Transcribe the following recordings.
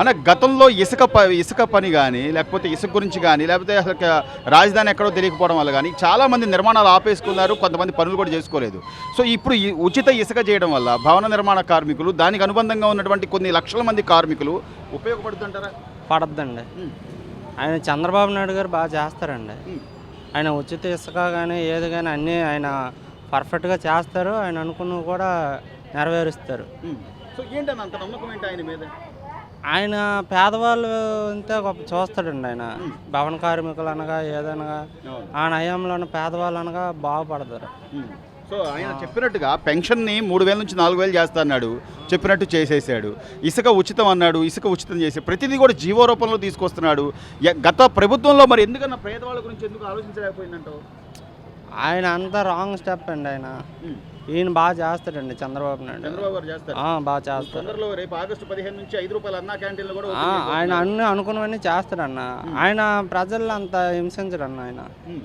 అన్న గతంలో ఇసుక ప ఇసుక పని కానీ లేకపోతే ఇసుక గురించి కానీ లేకపోతే అసలు రాజధాని ఎక్కడో తెలియకపోవడం వల్ల కానీ చాలామంది నిర్మాణాలు ఆపేసుకున్నారు కొంతమంది పనులు కూడా చేసుకోలేదు. సో ఇప్పుడు ఉచిత ఇసుక చేయడం వల్ల భవన నిర్మాణ కార్మికులు దానికి అనుబంధంగా ఉన్నటువంటి కొన్ని లక్షల మంది కార్మికులు ఉపయోగపడుతుంటారా? పడద్దండి. ఆయన చంద్రబాబు నాయుడు గారు బాగా చేస్తారండి. ఆయన ఉచిత ఇసుక కానీ ఏది కానీ అన్నీ ఆయన పర్ఫెక్ట్గా చేస్తారు. ఆయన అనుకున్నవి కూడా నెరవేరుస్తారు. సో అంత నమ్మకం ఏంటి ఆయన మీద? ఆయన పేదవాళ్ళు అంతే గొప్ప చూస్తాడండి ఆయన. భవన కార్మికులు అనగా ఏదనగా ఆ నయంలో పేదవాళ్ళు అనగా బాగుపడతారు. సో ఆయన చెప్పినట్టుగా పెన్షన్ని మూడు వేల నుంచి నాలుగు వేలు చేస్తా అన్నాడు. చెప్పినట్టు చేసేసాడు. ఇసుక ఉచితం అన్నాడు ఇసుక ఉచితం చేసి ప్రతిదీ కూడా జీవో రూపంలో తీసుకొస్తున్నాడు. గత ప్రభుత్వంలో మరి ఎందుకన్నా పేదవాళ్ళ గురించి ఎందుకు ఆలోచించలేకపోయిందంటావు? ఆయన అంతా రాంగ్ స్టెప్ అండి ఆయన. ఈయన బాగా చేస్తాడండి చంద్రబాబు నాయుడు. చంద్రబాబు గారు చేస్తారు. బాగా చేస్తారు. తొందరలో రేపు ఆగస్టు పదిహేను నుంచి ఐదు రూపాయలు అన్నా క్యాంటీన్లు కూడా ఆ, ఆయన అన్ని అనుకున్నవన్నీ చేస్తాడన్న. ఆయన ప్రజలు అంత హింసించడన్న ఆయన. ఉమ్,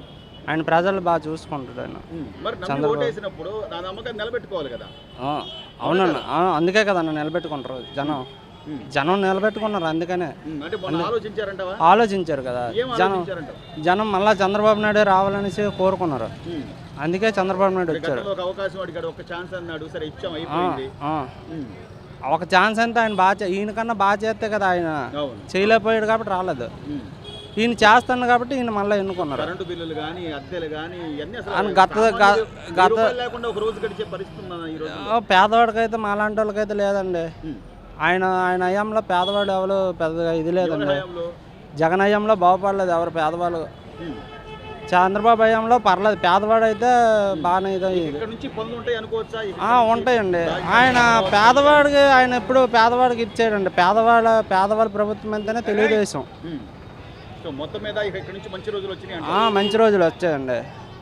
ఆయన ప్రజలు బాగా చూసుకుంటాడు ఆయన. ఉమ్. మరి నమ్మి చంద్రబాబు. ఓటేసినప్పుడు నా నమ్మకాన్ని నిలబెట్టుకోవాలి కదా. ఆ, అవునన్న. ఆ, అందుకే కదన్న నిలబెట్టుకుంటారు జనం. ఉమ్. జనం నిలబెట్టుకున్నారు అందుకనే. ఉమ్, అంటే మొన్న ఆలోచించారంటవా? ఆలోచించారు కదా. ఏం జనం ఆలోచించారంటావు? జనం మళ్ళా చంద్రబాబు నాయుడు రావాలనేసి కోరుకున్నారు. ఉమ్. అందుకే చంద్రబాబు నాయుడు వచ్చారు గతంలో ఒక అవకాశం అడిగాడు ఒక ఛాన్స్ అన్నాడు. సరే ఇచ్చాం ఆ, అయిపోయింది. ఆ. ఉమ్, ఒక ఛాన్స్ అంతా ఆయన బాగా చే- ఈయనకన్నా బాగా చేస్తే కదా ఆయన అవును. చేయలేకపోయాడు కాబట్టి రాలేదు. ఉమ్. ఈయన చేస్తాను కాబట్టి ఈయన మళ్ళీ ఎన్నుకున్నారు. కరెంటు బిల్లులు కానీ అద్దెలు కానీ ఇవన్నీ అసలు అవును, గత- సామాన్యుడు గత- వెయ్యి గత- రూపాయలు లేకుండా ఒక రోజు గడిచే పరిస్థితి ఉందన్న ఈ రోజు ఆ, పేదవాడికైతే మాలాంటి వాళ్ళకైతే లేదండి. ఆయన ఆయన అయ్యంలో పేదవాడు ఎవరు పెద్దగా ఇది లేదండి. హయాంలో? జగన్ అయ్యంలో బాగుపడలేదు ఎవరు పేదవాళ్ళు. చంద్రబాబు అయ్యంలో పర్లేదు. పేదవాడు అయితే బాగానే ఇది ఉంటాయండి. ఆయన పేదవాడికి ఆయన ఎప్పుడు పేదవాడికి ఇచ్చాడండి పేదవాళ్ళ పేదవాళ్ళ ప్రభుత్వం అంటేనే తెలుగుదేశం. మంచి రోజులు వచ్చినాయి ఆ, మంచి రోజులు వచ్చాయండి.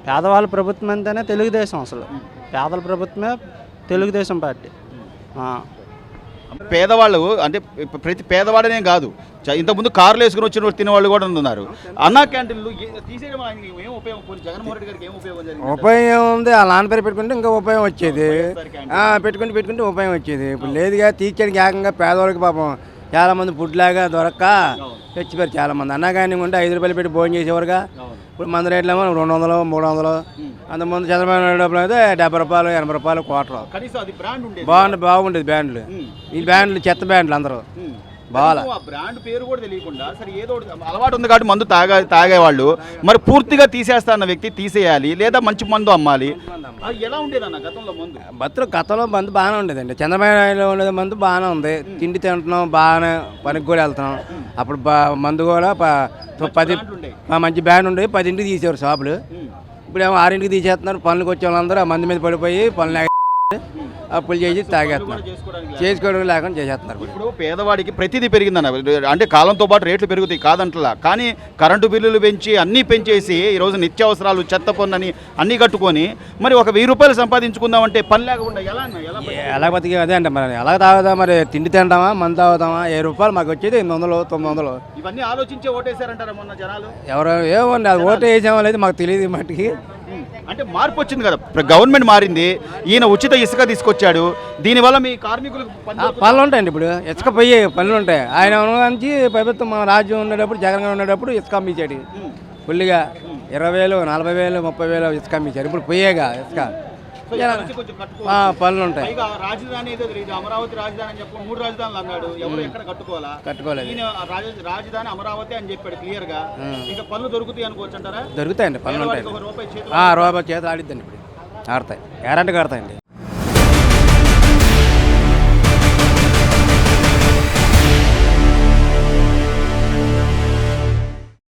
పేదవాళ్ళ ప్రభుత్వం అంటేనే తెలుగుదేశం అసలు. పేదల ప్రభుత్వమే తెలుగుదేశం పార్టీ. పేదవాళ్ళు అంటే ప్రతి పేదవాడనే కాదు. ఇంతకుముందు కార్లు వేసుకుని వచ్చిన వాళ్ళు తినేవాళ్ళు కూడా ఉన్నారు. అన్నా క్యాంటీన్లు ఉపయోగం? ఉంది. ఆ నాన్న పేరు పెట్టుకుంటే ఇంకా ఉపయోగం వచ్చేది. పెట్టుకుంటే పెట్టుకుంటే ఉపయోగం వచ్చేది. ఇప్పుడు లేదుగా తీర్చడానికి ఏకంగా పేదవాళ్ళకి పాపం చాలా మంది ఫుడ్లాగా దొరక్క చచ్చిపోయారు చాలా మంది అన్నా కానీ ఉంటే ఐదు రూపాయలు పెట్టి భోజనం చేసేవారుగా. ఇప్పుడు మంది రేట్లు ఏమో రెండు వందలు మూడు వందలు. అంతకుముందు చంద్రబాబు నాయుడు డబ్బులు అయితే డెబ్బై రూపాయలు ఎనభై రూపాయలు క్వార్టర్ ఉండేది. బాగుంది బాగుండేది బ్యాండ్లు. ఈ బ్యాండ్లు చెత్త బ్యాండ్లు అందరూ. బాగా కనీసం ఆ బ్రాండ్ పేరు కూడా తెలియకుండా సరే ఏదో అలవాటు ఉంది కాబట్టి మందు తాగా తాగేవాళ్ళు. మరి పూర్తిగా తీసేస్తా అన్న వ్యక్తి తీసేయాలి లేదా మంచి మందు అమ్మాలి? ఎలా ఉండేదన్న గతంలో మందు? బతులు గతంలో మందు బాగానే ఉండేదండి. చంద్రబాబు నాయుడు ఉండేది మందు బాగానే ఉంది. తిండి తింటున్నాం బాగానే పనికి కూడా వెళ్తున్నాం. అప్పుడు బా మందు కూడా పది మంచి బ్యాండ్ ఉండేవి పదింటికి తీసేవారు షాపులు. ఇప్పుడు ఏమో ఆరింటికి తీసేస్తున్నారు. పనులకు వచ్చే వాళ్ళందరూ ఆ మంది మీద పడిపోయి పనులు లేక అప్పులు చేసి తాగేస్తున్నారు. చేసుకోవడం లేకుండా చేసేస్తున్నారు ఇప్పుడు. పేదవాడికి ప్రతిదీ పెరిగిందన్న అంటే కాలంతో పాటు రేట్లు పెరుగుతాయి కాదంటలా. కానీ కరెంటు బిల్లులు పెంచి అన్నీ పెంచేసి ఈరోజు నిత్యావసరాలు చెత్త పన్నుని అన్నీ కట్టుకొని మరి ఒక వెయ్యి రూపాయలు సంపాదించుకుందామంటే పని లేకుండా ఎలా బతికి అదే అంటే మరి. ఎలా తాగుదాం మరి? తిండి తింటామా? మందు తాగుతామా? ఏ రూపాయలు మాకు వచ్చేది ఎనిమిది వందలు తొమ్మిది వందలు. ఇవన్నీ ఆలోచించే ఓటేశారంటారా మొన్న జనాలు? ఎవరు ఏముంది అది ఓటు వేసామో లేదు మాకు తెలియదు ఉమ్. అంటే మార్పు వచ్చింది కదా. గవర్నమెంట్ మారింది. ఈయన ఉచిత ఇసుక తీసుకొచ్చాడు. దీనివల్ల మీ కార్మికులకు పనులు ఉంటాయండి ఇప్పుడు. ఇసుక పోయి పనులు ఉంటాయి. ఆయన నుంచి ప్రభుత్వం మన రాజ్యం ఉండేటప్పుడు జగన్ ఉండేటప్పుడు ఇసుక అమ్మించాడు. ఫుల్గా ఇరవై వేలు నలభై వేలు ముప్పై వేలు ఇసుక అమ్మించారు. ఇప్పుడు పోయేగా ఇసుక. పనులు ఉంటాయి. రాజధాని అమరావతి రాజధాని అని చెప్పి మూడు రాజధానులు అన్నాడు. ఎవరు ఎక్కడ కట్టుకోవాలా? కట్టుకోలేదు. రాజధాని అమరావతి అని చెప్పాడు క్లియర్గా ఇంకా పనులు దొరుకుతాయి అనుకోవచ్చు అంటారా దొరుకుతాయండి పనులు ఉంటాయి. రూపాయి చేతులు ఆడిద్దండి ఇప్పుడు. ఆడతాయి. గ్యారంటీ కడతాయండి